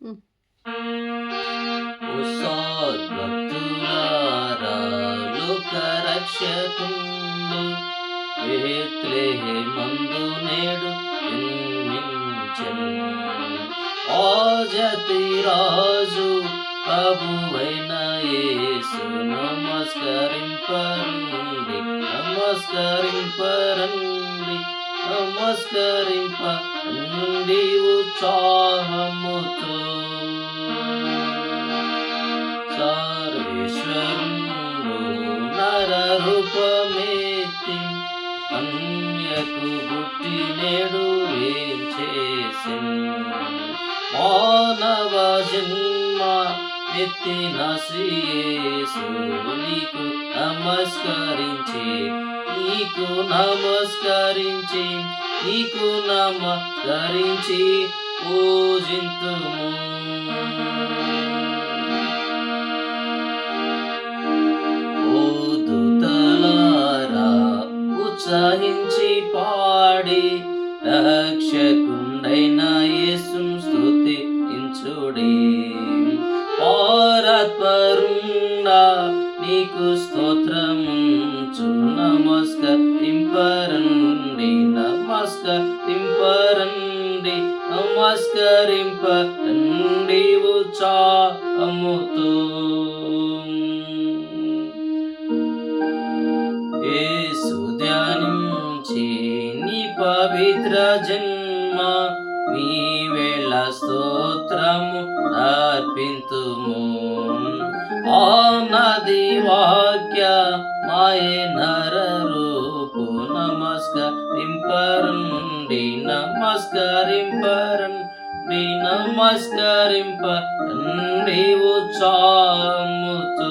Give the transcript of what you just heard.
Mm. ఉమ్. ఉసోద్భక్తులారా లోకరక్షకుండు నేడు జన్మించెను. ఆ రాజు ప్రభువైన యేసు నమస్కరింపరండి నమస్కరింపరండి నమస్కరింపరండి ఉత్సాహము సర్వేశ్వరుడు నరరూపమేతి అన్యకు పుట్టి నేడు ఏం చేసిన్ మానవ జన్మ ఎత్తిన శ్రీయేసు నీకు నమస్కరించి నీకు నమస్కరించి నీకు నమస్కరించి పూజింతుము. ఉత్సాహించి పాడి రక్షకుండైన యేసుం స్థుతి ఇంచుడి పారత్పరుండా నీకు స్తోత్రముంచు. నమస్కరింపరండి నమస్కరింపరండి నమస్కరింపరండి ఉత్సాహముతో పవిత్ర జన్మ మీ వేళ స్తోత్రము అర్పింతుము. ఆ నది వాక్య మాయ నర రూపు నమస్కరింపరండి నమస్కరింపరండి నమస్కరింపరండి ఉత్సాహముతో